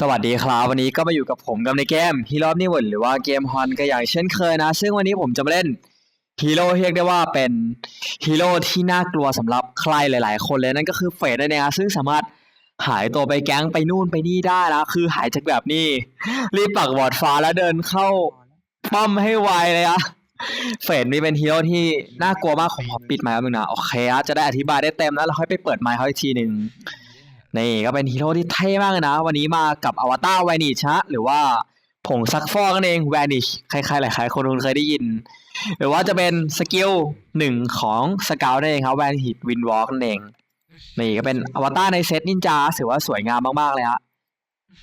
สวัสดีครับ วันนี้ก็มาอยู่กับผมกับในเกม Hero of n i w o r l d หรือว่าเกมฮอนก็อย่างเช่นเคยนะ ซึ่งวันนี้ผมจะมาเล่นฮีโร่เรียกได้ว่าเป็นฮีโร่ที่น่ากลัวสำหรับใครหลาย ๆ คนเลยนั่นก็คือเฟดนั่นเองนะซึ่งสามารถหายตัวไปแก๊งไปนู่นไปนี่ได้นะ คือหายจากแบบนี้ รีบปักวอดฟ้าแล้วเดินเข้าป้อมให้ไวเลยอะเฟดนี่เป็นฮีโร่ที่น่ากลัวมากผมขอปิดไมค์แป๊บนึงนะโอเคอะจะได้อธิบายได้เต็มแล้วเราค่อยไปเปิดไมค์เขาอีกทีหนึ่ง นี่ก็เป็นฮีโร่ที่เท่มากเลยนะ วันนี้มากับอวตารแวนิชฮะหรือว่าผงซักฟอกนั่นเองแวนิชใครๆหลายๆคนคงเคยได้ยิน หรือว่าจะเป็นสกิลหนึ่งของสเกลนั่นเองครับแวนิชวินวอล์กนั่นเอง นี่ก็เป็นอวตารในเซตนินจาถือว่าสวยงามมากๆเลยฮะ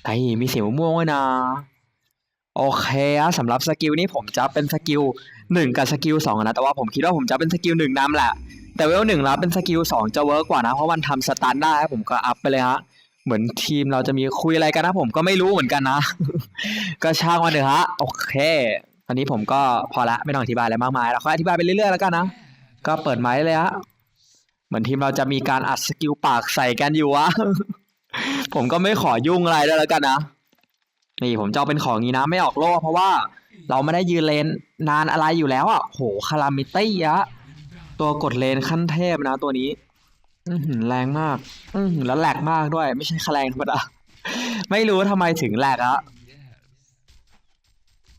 ไอ้มีสีม่วงๆด้วยนะ โอเคอะสำหรับสกิลนี้ผมจะเป็นสกิลหนึ่งกับสกิลสองนะ แต่ว่าผมคิดว่าผมจะเป็นสกิลหนึ่งนำแหละ แต่เวลหนึ่งแล้วเป็นสกิลสองจะเวิร์กกว่านะ เพราะมันทำสตันได้ผมก็อัพไปเลยฮะ เหมือนทีมเราจะมีคุยอะไรกันนะผมก็ไม่รู้เหมือนกันนะ ก็ช่างมาเถอะฮะ โอเคอันนี้ผมก็พอละไม่ต้องอธิบายอะไรมากมายเราค่อยอธิบายไปเรื่อยๆแล้วกันนะ ก็เปิดไม้เลยฮะ เหมือนทีมเราจะมีการอัดสกิลปากใส่กันอยู่วะ ผมก็ไม่ขอยุ่งอะไรด้วยแล้วกันนะ นี่ผมจะเอาเป็นของนี้นะ ไม่ออกโล่เพราะว่า เราไม่ได้ยืนเลนนานอะไรอยู่แล้วอะ โหคารามิตี้อะ ตัวกดเลนขั้นเทพนะตัวนี้ อืแรงมาก อืแล้วแหลกมากด้วย ไม่ใช่แค่แรงธรรมดา ไม่รู้ทำไมถึงแหลกอะ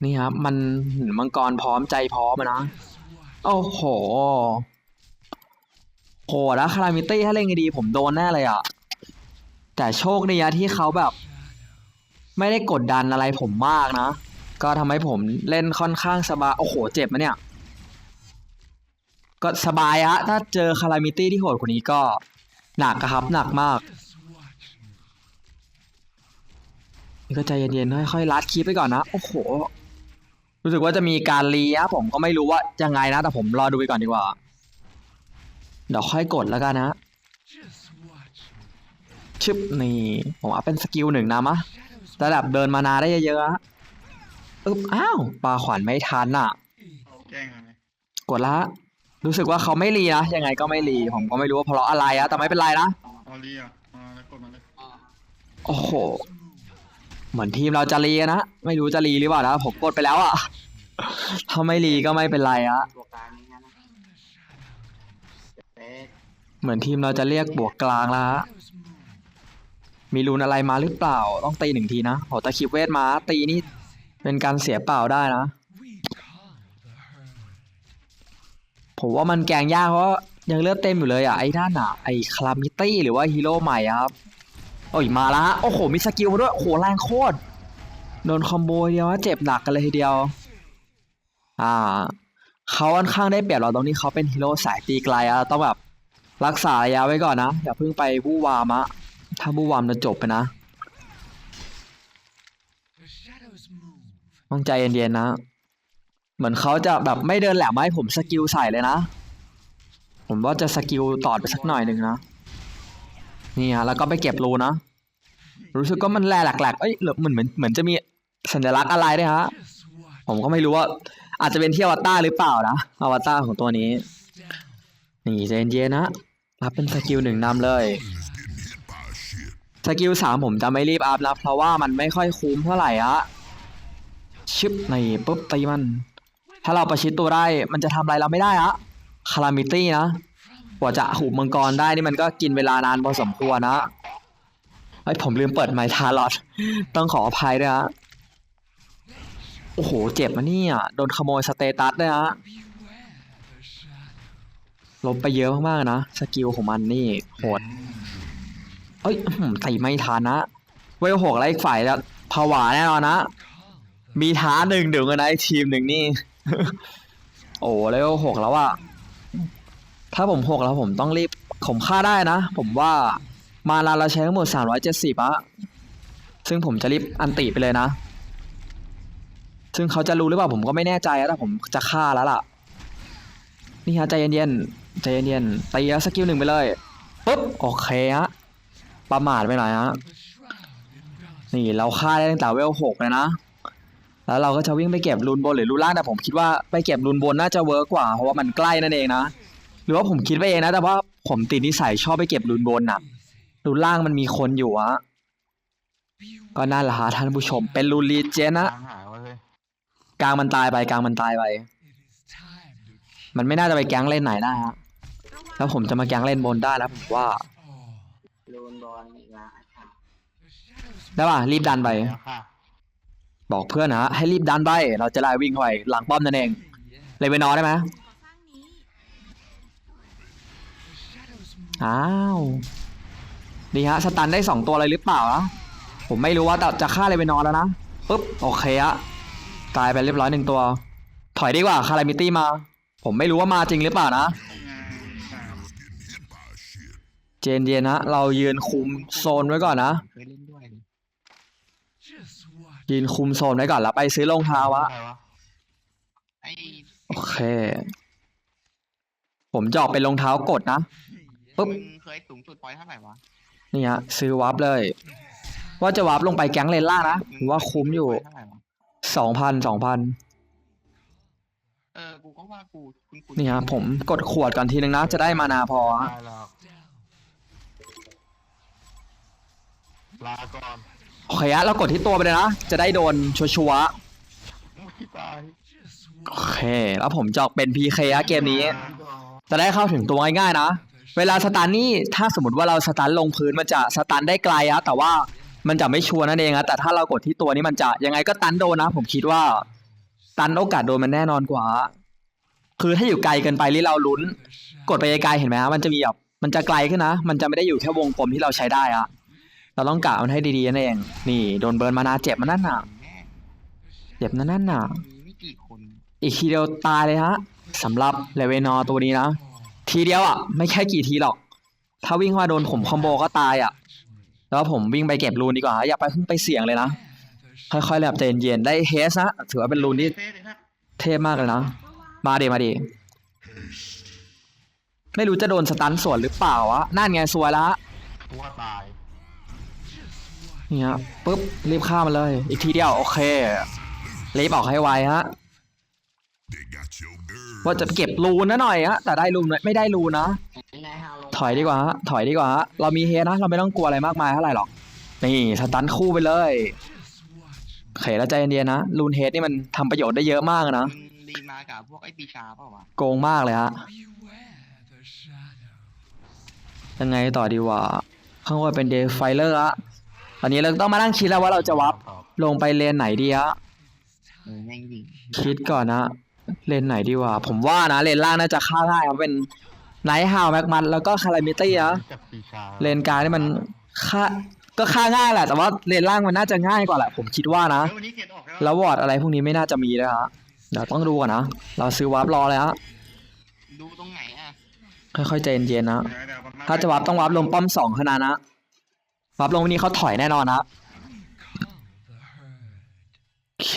นี่ครับ มันมังกรพร้อมใจพร้อมนะ โอ้โหโหแล้วคารามิตี้ถ้าเล่นดีผมโดนแน่เลยอะแต่โชคดีนะที่เขาแบบ ไม่ได้กดดันอะไรผมมากนะ ก็ทำให้ผมเล่นค่อนข้างสบาย โอ้โห เจ็บมะเนี่ย ก็สบายอะถ้าเจอคารามิตี้ที่โหดกว่านี้ก็หนักอะครับหนักมากนี่ก็ใจเย็นๆค่อยๆลัดคลิปไปก่อนนะโอ้โห รู้สึกว่าจะมีการรีอะผมก็ไม่รู้ว่ายังไงนะ แต่ผมรอดูไปก่อนดีกว่า เดี๋ยวค่อยกดแล้วกันนะชึบนี่ผมเอาเป็นสกิลหนึ่งนะมะระดับเดินมานาได้เยอะๆอะอึ๊บอ้าวปลาขวัญไม่ทันอะแจ้งมาไหมกดละ รู้สึกว่าเขาไม่รีนะยังไงก็ไม่รีผมก็ไม่รู้ว่าเพราะอะไรอะแต่ไม่เป็นไรนะออเรียมาแล้วกดมาเลยโอ้โหเหมือนทีมเราจะรีกันนะไม่รู้จะรีหรือเปล่านะผมกดไปแล้วอะถ้าไม่รีก็ไม่เป็นไรอะตัวกลางนี้นะเอ๊ะเหมือนทีมเราจะเรียกบวกกลางแล้วฮะมีรูนอะไรมาหรือเปล่า ต้องตีหนึ่งทีนะโหตะคริวเวทมาตีนี่เป็นการเสียเปล่าได้นะ ผมว่ามันแกงยากเพราะยังเลือดเต็มอยู่เลยอะไอ้ด้านอะไอ้คลามิตี้หรือว่าฮีโร่ใหม่ครับโอ้ยมาละโอ้โหมีสกิลมาด้วยโอ้โหแรงโคตรโดนคอมโบเดียวเจ็บหนักกันเลยทีเดียว อ่าเขาค่อนข้างได้เปรียบเราตรงนี้เขาเป็นฮีโร่สายตีไกลอะต้องแบบรักษาระยะไว้ก่อนนะอย่าเพิ่งไปบู้วามะถ้าบู้วามจะจบไปนะต้องใจเย็นๆนะ เหมือนเขาจะแบบไม่เดินแหลมให้ผมสกิลใส่เลยนะ ผมว่าจะสกิลตอดไปสักหน่อยหนึ่งนะ นี่ฮะแล้วก็ไปเก็บรูนะ รู้สึกก็มันแลหลกๆเอ้ยเหมือนเหมือนเหมือนจะมีสัญลักษณ์อะไรด้วยฮะ ผมก็ไม่รู้ว่า อาจจะเป็นที่อวตารหรือเปล่านะอวตารของตัวนี้ นี่ใจนเย็นนะรับเป็นสกิลหนึ่งนำเลยสกิลสามผมจะไม่รีบอัพนะเพราะว่ามันไม่ค่อยคุ้มเท่าไหร่อะชึบนี่ปุ๊บตีมัน ถ้าเราประชิดตัวได้มันจะทำอะไรเราไม่ได้อะคารามิตี้นะกว่าจะหูมังกรได้นี่มันก็กินเวลานานพอสมควรนะไอยผมลืมเปิดไมค์ทารอดต้องขออภัยด้วยฮะโอ้โห เจ็บมาเนี่ยโดนขโมยสเตตัสด้วยฮะลบไปเยอะมากๆนะสกิลของมันนี่โหดเอ้ยอื้อหือตีไม่ทันนะเวลหกแล้วอีกฝ่ายจะผวาแน่นอนนะ มีท้าหนึ่งเดี๋ยวกันนะไอ้ทีมหนึ่งนี่ โอ้เลเวลหกแล้วอะถ้าผมหกแล้วผมต้องรีบผมฆ่าได้นะ ผมว่ามาลาเราใช้ทั้งหมดสามร้อยเจ็ดสิบอะซึ่งผมจะรีบอันติไปเลยนะ ซึ่งเขาจะรู้หรือเปล่าผมก็ไม่แน่ใจแต่ผมจะฆ่าแล้วล่ะ นี่ฮะใจเย็นๆใจเย็นๆตีแล้วสกิลหนึ่งไปเลยปุ๊บโอเคฮะประมาทไปหน่อยฮะนี่เราฆ่าได้ตั้งแต่เวลหกเลยนะ แล้วเราก็จะวิ่งไปเก็บรูนบนหรือรูนล่างแต่ผมคิดว่าไปเก็บรูนบนน่าจะเวิร์กกว่าเพราะว่ามันใกล้นั่นเองนะหรือว่าผมคิดไปเองนะ แต่ว่าผมติดนิสัยชอบไปเก็บรูนบนน่ะรูนล่างมันมีคนอยู่อะก็นั่นแหละฮะท่านผู้ชม เป็นรูรีเจนนะทางหายว่าเลยกลางมันตายไปกลางมันตายไป มันไม่น่าจะไปแก๊งเล่นไหนได้ฮะแล้วผมจะมาแก๊งเล่นบนได้แล้วผมว่าลูนบอลอีกละได้ป่ะรีบดันไปแล้วค่ะ บอกเพื่อนนะให้รีบดันไป เราจะไล่วิ่งเข้าไปหลังป้อมนั่นเอง เลยไปนอนได้ไหมอ้าวดีฮะสตันได้สองตัวเลยหรือเปล่านะผมไม่รู้ว่าจะฆ่าเลยไปนอนแล้วนะปุ๊บโอเคอะตายไปเรียบร้อยหนึ่งตัว ถอยดีกว่าคารามิตี้มา ผมไม่รู้ว่ามาจริงหรือเปล่านะ เจนเย็นนะเรายืนคุมโซนไว้ก่อนนะ ยเล่นด้วยดิยืนคุมโซนไว้ก่อนแล้วไปซื้อรองเท้าวะใครวะไอ้โอเค ผมจะออกเป็นรองเท้ากดนะปุ๊บ มึงเคยสูงสุดพอยเท่าไหร่วะนี่ฮะซื้อวับเลย ว่าจะวับลงไปแก๊งเลนล่างนะผมว่าคุ้มอยู่เท่าไหร่วะสองพันสองพันเออ กูก็ว่ากูคุณคุณนี่ฮะผมกดขวดก่อนทีนึงนะ จะได้มานาพอฮะได้แล้วลาก่อน โอเคฮะเรากดที่ตัวไปเลยนะ จะได้โดนชัวร์ไม่ตายๆโอเค แล้วผมจะอกเป็น PK ฮะเกมนี้ จะได้เข้าถึงตัวง่ายๆนะ เวลาสตันนี่ถ้าสมมติว่าเราสตันลงพื้นมันจะสตันได้ไกลอะแต่ว่ามันจะไม่ชัวร์นั่นเองอะแต่ถ้าเรากดที่ตัวนี้มันจะยังไงก็ตันโดนนะ ผมคิดว่า ตันโอกาสโดนมันแน่นอนกว่า คือถ้าอยู่ไกลเกินไปที่เราลุ้น กดไปไกลเห็นไหมฮะมันจะมีแบบมันจะไกลขึ้นนะ มันจะไม่ได้อยู่แค่วงกลมที่เราใช้ได้อะ เราต้องกะมันให้ดีๆนั่นเอง นี่โดนเบิร์นมานาเจ็บมันนั่นน่ะ เจ็บนั่นน่ะ มีไม่กี่คนอีกทีเดียวตายเลยฮะสำหรับเลเวนอตัวนี้นะ ทีเดียวอะ ไม่แค่กี่ทีหรอก ถ้าวิ่งเข้ามาโดนผมคอมโบก็ตายอะ แล้วผมวิ่งไปเก็บรูนดีกว่า อย่าไปเพิ่งไปเสี่ยงเลยนะ ค่อยๆแบบใจเย็นๆได้เฮสนะถือว่าเป็นรูนที่เฟ่เลยครับเทพมากเลยนะ มาดิมาดิไม่รู้จะโดนสตันสวนหรือเปล่าวะนั่นไงสวยละตัวตาย นี่ฮะปุ๊บรีบฆ่ามันเลย อีกทีเดียวโอเครีบออกให้ไวฮะว่าจะเก็บรูนนะหน่อยฮะแต่ได้รูนไหมไม่ได้รูนนะ ถอยดีกว่าฮะถอยดีกว่าฮะเรามีเฮนะเราไม่ต้องกลัวอะไรมากมายเท่าไหร่หรอกนี่สตันคู่ไปเลยโอเคแล้วใจเย็นๆนะรูนเฮดนี่มันทำประโยชน์ได้เยอะมากนะมึงรีมากับพวกไอ้ปีชาเปล่าวะโกงมากเลยฮะยังไงต่อดีวะข้างบนเป็นเดฟไฟเลอร์อะ อนนี้เราต้องมานั่งคิดแล้วว่าเราจะวับตอบลงไปเลนไหนดีฮะเออแม่งยิงคิดก่อนนะเลนไหนดีวะผมว่านะเลนล่างน่าจะฆ่าง่ายครับเป็นไนท์ฮาวแม็กมันแล้วก็คารามิตี้อะจับปีชาเลนกลางนี่มันฆ่าก็ฆ่าง่ายแหละแต่ว่าเลนล่างมันน่าจะง่ายกว่าแหละผมคิดว่านะ แล้ววันนี้เกตออกแล้วแล้ววอร์ดอะไรพวกนี้ไม่น่าจะมีเลยฮะเดี๋ยวต้องดูก่อนนะเราซื้อวาร์ปรอเลยฮะดูตรงไหนอะค่อยๆใจเย็นๆนะเดี๋ยวเดี๋ยวประมณ ถ้าจะวาร์ปต้องวาร์ปลงป้อมสองขนาดนะ วาร์ปลงวันนี้เขาถอยแน่นอนนะโอเค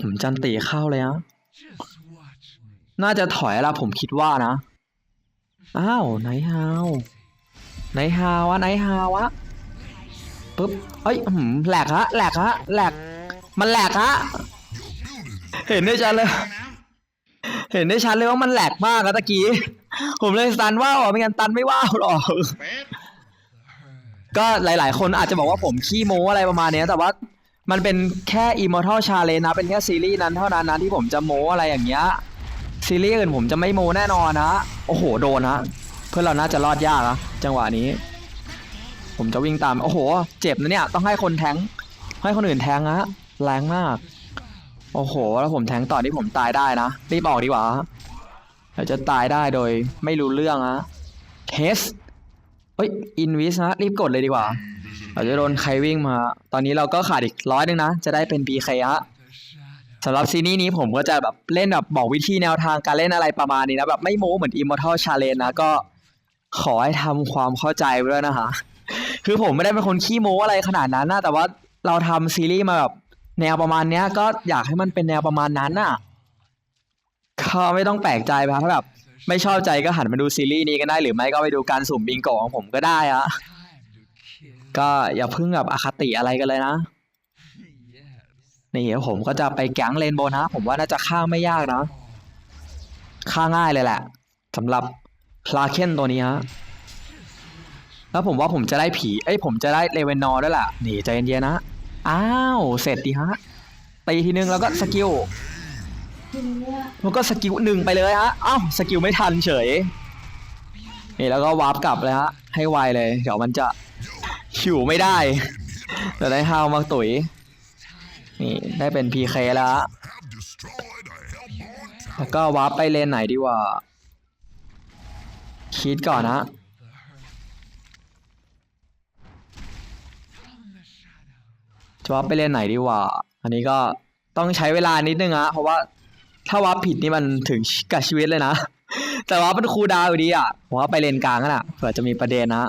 ผมจันตีเข้าเลยฮะน่าจะถอยแล้วผมคิดว่านะ อ้าวไหนฮาวไหนฮาวะไหนฮาวะปึ๊บเอ้ยหือแหลกฮะแหลกฮะแหลกมันแหลกฮะเห็นได้ชัดเลย เห็นได้ชัดเลยว่ามันแหลกมากอะตะกี้ ผมเลยตันว่าวไม่งั้นตันไม่ว่าวหรอก ก็หลายๆ คนอาจจะบอกว่าผมขี้โม้อะไรประมาณเนี้ยแต่ว่ามันเป็นแค่ Immortal Challenge นะ เป็นแค่ซีรีส์นั้นเท่านั้นนะที่ผมจะโม้อะไรอย่างเงี้ยซีรีส์อื่นผมจะไม่โม้แน่นอนนะ โอ้โหโดนนะเพื่อนเราน่าจะรอดยากนะจังหวะนี้ ผมจะวิ่งตาม โอ้โห เจ็บนะเนี่ย ต้องให้คนแทงให้คนอื่นแทงนะแรงมาก โอ้โห แล้วผมแทงต่อที่ผมตายได้นะ รีบออกดีกว่าเดี๋ยวจะตายได้โดยไม่รู้เรื่องนะเทส เฮ้ยอินวิสนะรีบกดเลยดีกว่า เราจะโดนใครวิ่งมา ตอนนี้เราก็ขาดอีกร้อยนึงนะ จะได้เป็น PK ฮะสำหรับซีรีส์นี้ผมก็จะแบบเล่นแบบบอกวิธีแนวทางการเล่นอะไรประมาณนี้นะ แบบไม่โม้เหมือน Immortal Challenge นะก็ขอให้ทำความเข้าใจไว้ด้วยนะคะ คือผมไม่ได้เป็นคนขี้โม้อะไรขนาดนั้นนะแต่ว่าเราทำซีรีส์มาแบบแนวประมาณเนี้ย ก็อยากให้มันเป็นแนวประมาณนั้นน่ะก็ไม่ต้องแปลกใจไปครับถ้าแบบ ไม่ชอบใจก็หันมาดูซีรีส์นี้กันได้หรือไม่ก็ไปดูการสุ่มบิงโกของผมก็ได้อะก็อย่าเพิ่งแบบอคติอะไรกันเลยนะ นี่เดี๋ยวผมก็จะไปแก๊งเลนโบว์นะ ผมว่าน่าจะฆ่าไม่ยากนะฆ่าง่ายเลยแหละสำหรับพลาเคนตัวนี้ฮะแล้วผมว่าผมจะได้ผีเอ้ยผมจะได้เลเวนนอร์ด้วยแหละนี่ใจเย็นๆนะ อ้าว เสร็จดีฮะตีทีนึงแล้วก็สกิล แล้วก็สกิลหนึ่งไปเลยฮะ เอ้าสกิลไม่ทันเฉย นี่แล้วก็วาร์ปกลับเลยฮะ ให้ไวเลย เดี๋ยวมันจะหิวไม่ได้จะได้ฮาวมาตุ๋ย นี่ได้เป็น PK แล้วฮะแล้วก็วาร์ปไปเลนไหนดีว่า คิดก่อนนะจะวาร์ปไปเลนไหนดีว่า อันนี้ก็ต้องใช้เวลานิดนึงอะเพราะว่า ถ้าวาร์ปผิดนี่มันถึงกับชีวิตเลยนะ แต่ว่าเป็นครูดาวอยู่ดีอะผมว่าไปเลนกลางกันอะเผื่อจะมีประเด็นนะ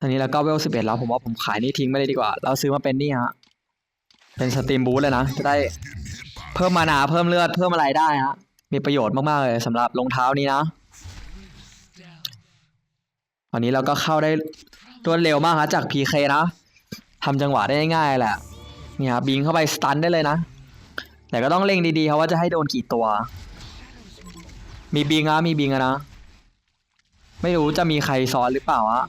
อันนี้แล้วก็เวลสิบเอ็ดแล้วผมว่าผมขายนี่ทิ้งไปเลยดีกว่า เราซื้อมาเป็นนี่ฮะเป็นสตรีมบูทเลยนะ จะได้เพิ่มมานาเพิ่มเลือดเพิ่มอะไรได้ฮะมีประโยชน์มากๆเลยสำหรับรองเท้านี้นะอันนี้เราก็เข้าได้รวดเร็วมากฮะจาก PK นะทำจังหวะได้ง่ายๆแหละนี่ฮะบิงเข้าไปสตันได้เลยนะ แต่ก็ต้องเล็งดีๆครับว่าจะให้โดนกี่ตัว มีบิงอะมีบิงอะนะ ไม่รู้จะมีใครซ้อนหรือเปล่าอะ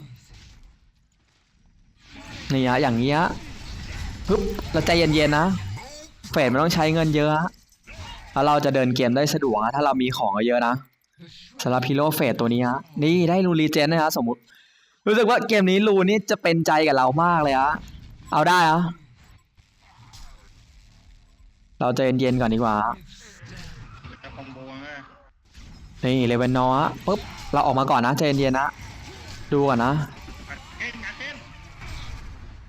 นี่ฮะอย่างนี้ฮะปึ๊บเราใจเย็นๆนะเฟดมันต้องใช้เงินเยอะฮะแล้วเราจะเดินเกมได้สะดวกฮะถ้าเรามีของเยอะนะสำหรับฮีโร่เฟดตัวนี้ฮะนี่ได้รูรีเจนนะฮะสมมติ รู้สึกว่าเกมนี้รูนี่จะเป็นใจกับเรามากเลยฮะเอาได้ฮะ เราใจเย็นๆก่อนดีกว่า จะคอมโบไงนี่เลเวนนอฮะปุ๊บ เราออกมาก่อนนะใจเย็นๆนะ ดูก่อนนะ เก่งนะเก่ง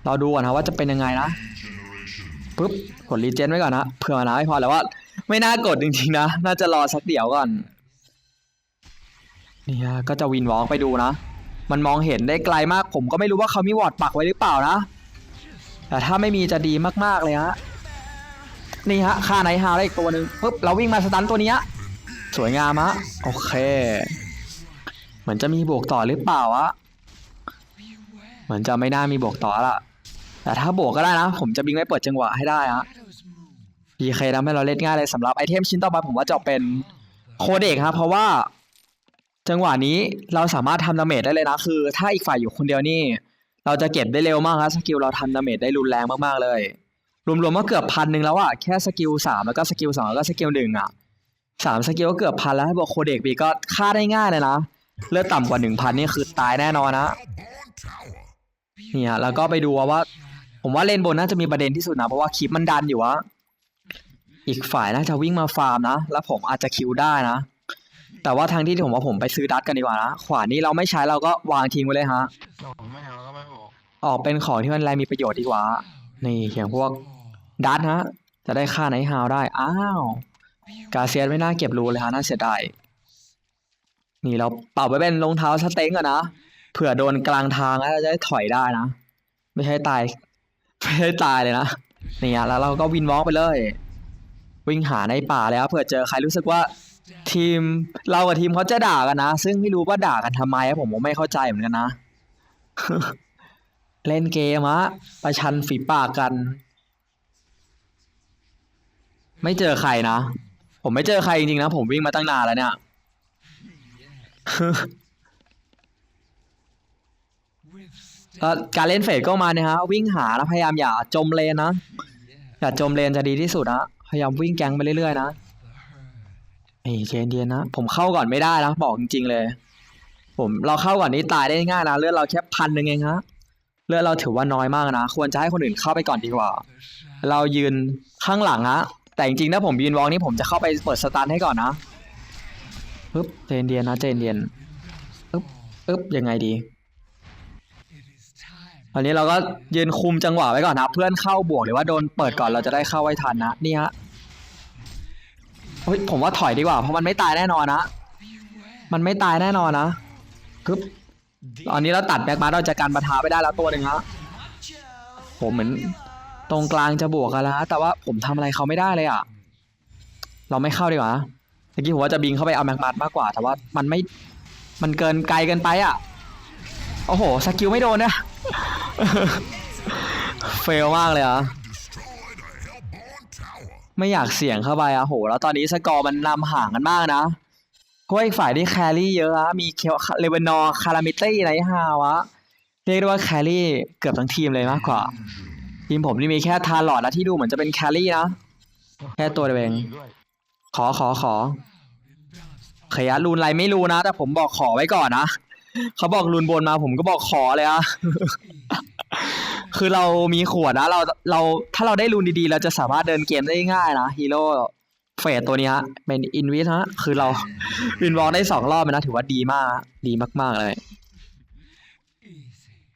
เราดูก่อนนะว่าจะเป็นยังไงนะปุ๊บกดรีเจนไว้ก่อนนะเผื่อมานะไม่พอแต่ว่า ไม่น่ากดจริงๆนะ น่าจะรอสักเดี๋ยวก่อนนี่ฮะก็จะวินวอล์กไปดูนะ มันมองเห็นได้ไกลมากผมก็ไม่รู้ว่าเขามีวอร์ดปักไว้หรือเปล่านะ แต่ถ้าไม่มีจะดีมากๆเลยฮะ นี่ฮะค่าไนฮาวได้อีกตัวหนึ่งปุ๊บเราวิ่งมาสตันตัวนี้สวยงามฮะโอเค เหมือนจะมีบวกต่อหรือเปล่าวะเหมือนจะไม่น่ามีบวกต่อละแต่ถ้าบวกก็ได้นะ ผมจะบิงไม่เปิดจังหวะให้ได้ฮะ PK ทำให้เราเล่นง่ายเลยสำหรับไอเทมชิ้นต่อไปผมว่าจะเป็นโคเด็กครับเพราะว่า จังหวะนี้เราสามารถทำดาเมจได้เลยนะคือ ถ้าอีกฝ่ายอยู่คนเดียวนี่ เราจะเก็บได้เร็วมากครับสกิลเราทำดาเมจได้รุนแรงมากๆเลย รวมๆก็เกือบพันหนึ่งแล้วอะแค่สกิลสามแล้วก็สกิลสองแล้วก็สกิลหนึ่งอะสามสกิลก็เกือบพันแล้วให้บอกโคเด็กบีก็ฆ่าได้ง่ายเลยนะเลือดต่ำกว่าหนึ่งพันนี่คือตายแน่นอนนะเนี่ยแล้วก็ไปดูว่า ผมว่าเลนบนน่าจะมีประเด็นที่สุดนะเพราะว่าคลิปมันดันอยู่วะอีกฝ่ายน่าจะวิ่งมาฟาร์มนะแล้วผมอาจจะคิวได้นะแต่ว่าทางที่ผมว่าผมไปซื้อดัตกันดีกว่านะขวานนี้เราไม่ใช้เราก็วางทิ้งไว้เลยฮะเราไม่เอาก็ไม่บอกออกเป็นของที่มันแรงมีประโยชน์ดีกว่า นี่อย่างพวกดัตฮะ จะได้ค่าไนท์ฮาวได้ อ้าว กาเซียนไม่น่าเก็บรูเลยฮะน่าเสียดาย นี่เราเป่าไปเป็นรองเท้าสเต็งอะนะ เผื่อโดนกลางทางแล้วเราจะได้ถอยได้นะ ไม่ใช่ตาย ไม่ใช่ตายเลยนะ นี่ยแล้วเราก็วินวอล์กไปเลย วิ่งหาในป่าแล้วเผื่อเจอใครรู้สึกว่าทีมเรากับทีมเขาจะด่ากันนะ ซึ่งไม่รู้ว่าด่ากันทำไมอะผมก็ไม่เข้าใจเหมือนกันนะ เล่นเกมอะประชันฝีปากกัน ไม่เจอใครนะ ผมไม่เจอใครจริงๆนะ ผมวิ่งมาตั้งนานแล้วเนี่ย การเล่นเฟดก็มาเนี่ยฮะ วิ่งหาแล้วพยายามอย่าจมเลนนะ อย่าจมเลนจะดีที่สุดนะ พยายามวิ่งแกงไปเรื่อยๆนะเอ้ยเจนเดียนนะ ผมเข้าก่อนไม่ได้นะ บอกจริงๆเลย ผมเราเข้าก่อนนี้ตายได้ง่ายนะ เลือดเราแค่พันหนึ่งเองฮะ เลือดเราถือว่าน้อยมากนะ ควรจะให้คนอื่นเข้าไปก่อนดีกว่า เรายืนข้างหลังฮะแต่จริงๆถ้าผมยืนวอลนี่ผมจะเข้าไปเปิดสตาร์ทให้ก่อนนะปึ๊บเจนเดียนนะเจนเดียนปึ๊บปึ๊บยังไงดีตอนนี้เราก็ยืนคุมจังหวะไว้ก่อนนะ เพื่อนเข้าบวกหรือว่าโดนเปิดก่อนเราจะได้เข้าไว้ทันนะนี่ฮะเฮ้ยผมว่าถอยดีกว่าเพราะมันไม่ตายแน่นอนนะมันไม่ตายแน่นอนนะปึ๊บ ตอนนี้เราตัดแบ็กมาเราจะการประทาไปได้แล้วตัวหนึ่งฮะผมเหมือนตรงกลางจะบวกกันแล้วฮะแต่ว่าผมทำอะไรเขาไม่ได้เลยอะ เราไม่เข้าดีกว่าเมื่อกี้ผมว่าจะบิงเข้าไปเอาแม็กมามากกว่า แต่ว่ามันไม่มันเกินไกลเกินไปอะโอ้โหสกิลไม่โดนนะเฟลมากเลยอะไม่อยากเสี่ยงเข้าไปอะโห แล้วตอนนี้สกอร์มันนำห่างกันมากนะ ราะว่าอีกฝ่ายที่แครี่เยอะอะมีเคลเลเวนอร์คารามิตี้ไรฮาวะเรียกได้ว่าแครี่เกือบทั้งทีมเลยมากกว่า ทีมผมนี่มีแค่ทาร์ลอดนะที่ดูเหมือนจะเป็นแครี่นะ แค่ตัวเดียวเอง ขอขอขอขยะรูนไรไม่รู้นะ แต่ผมบอกขอไว้ก่อนนะเขาบอกรูนบนมาผมก็บอกขอเลยอะคือเรามีขวดนะเราเราถ้าเราได้รูนดีๆ เราจะสามารถเดินเกมได้ง่ายนะฮีโร่ เฟสตัวนี้ยเป็นอินวิสฮะ คือเราวินวอลได้สองรอบเลยนะ ถือว่าดีมาก ดีมากๆเลย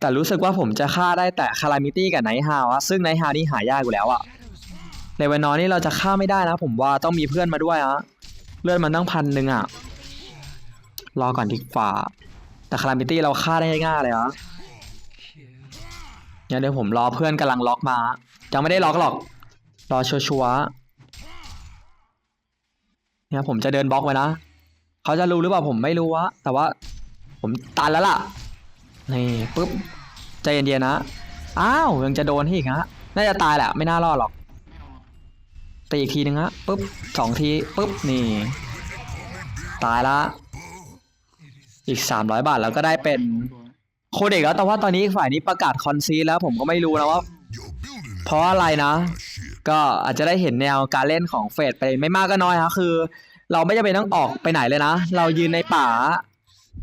แต่รู้สึกว่าผมจะฆ่าได้แต่คารามิตี้กับไนฮาวะซึ่งไนฮาวนี่หายากอยู่แล้วอะในวันนอนนี่เราจะฆ่าไม่ได้นะ ผมว่าต้องมีเพื่อนมาด้วยอะเลือดมันตั้งพันหนึ่งอะรอก่อนดีกว่า แต่คารามิตี้เราฆ่าได้ง่ายเลยอะเนี่ยเดี๋ยวผมรอเพื่อนกำลังล็อกมายังไม่ได้ล็อกหรอก รอชัวร์ เนี่ยผมจะเดินบล็อกไว้นะเขาจะรู้หรือเปล่าผมไม่รู้วะแต่ว่า ผมตันแล้วล่ะนี่ปุ๊บใจเย็นๆนะอ้าวยังจะโดนให้อีกฮะน่าจะตายแหละไม่น่ารอดหรอกตีอีกทีนึงฮะปุ๊บสองทีปุ๊บนี่ ตายละอีกสามร้อยบาทแล้วก็ได้เป็นโคเด็กแล้วแต่ว่าตอนนี้ฝ่ายนี้ประกาศคอนซีแล้วผมก็ไม่รู้นะว่าเพราะอะไรนะ ก็อาจจะได้เห็นแนวการเล่นของเฟดไปไม่มากก็น้อยฮะคือ เราไม่จำเป็นต้องออกไปไหนเลยนะ เรายืนในป่า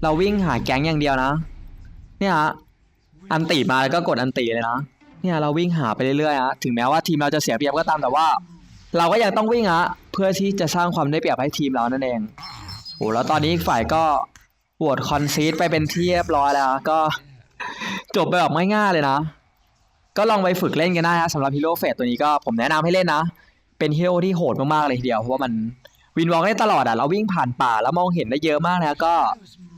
เราวิ่งหาแก๊งอย่างเดียวนะ เนี่ยฮะ อันตีมาแล้วก็กดอันตีเลยนะ เนี่ยเราวิ่งหาไปเรื่อยๆฮะ ถึงแม้ว่าทีมเราจะเสียเปรียบก็ตามแต่ว่า เราก็ยังต้องวิ่งฮะ เพื่อที่จะสร้างความได้เปรียบให้ทีมเรานั่นเอง โอ้แล้วตอนนี้อีกฝ่ายก็โหวตคอนซีดไปเป็นที่เรียบร้อยแล้ว ก็จบไปแบบง่ายๆเลยนะ ก็ลองไปฝึกเล่นกันได้นะสำหรับฮีโร่เฟสตัวนี้ก็ผมแนะนำให้เล่นนะ เป็นฮีโร่ที่โหดมากๆเลยทีเดียวเพราะว่ามัน วินวอล์กได้ตลอดอะเราวิ่งผ่านป่าแล้วมองเห็นได้เยอะมากนะก็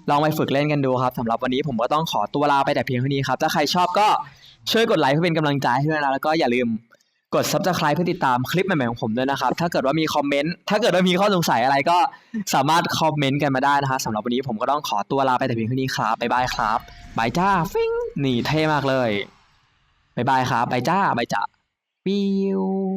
ลองไปฝึกเล่นกันดูครับสำหรับวันนี้ผมก็ต้องขอตัวลาไปแต่เพียงเท่านี้ครับ ถ้าใครชอบก็ช่วยกดไลค์เพื่อเป็นกำลังใจให้ด้วยนะแล้วก็อย่าลืมกด subscribe เพื่อติดตามคลิปใหม่ๆของผมด้วยนะครับ ถ้าเกิดว่ามีคอมเมนต์ ถ้าเกิดว่ามีข้อสงสัยอะไรก็สามารถคอมเมนต์กันมาได้นะฮะสำหรับวันนี้ผมก็ต้องขอตัวลาไปแต่เพียงเท่านี้ครับบ๊ายบายครับบายจ้าฟิงนี่เท่มากเลยบ๊ายบายครับบายจ้าบายจ้าวิว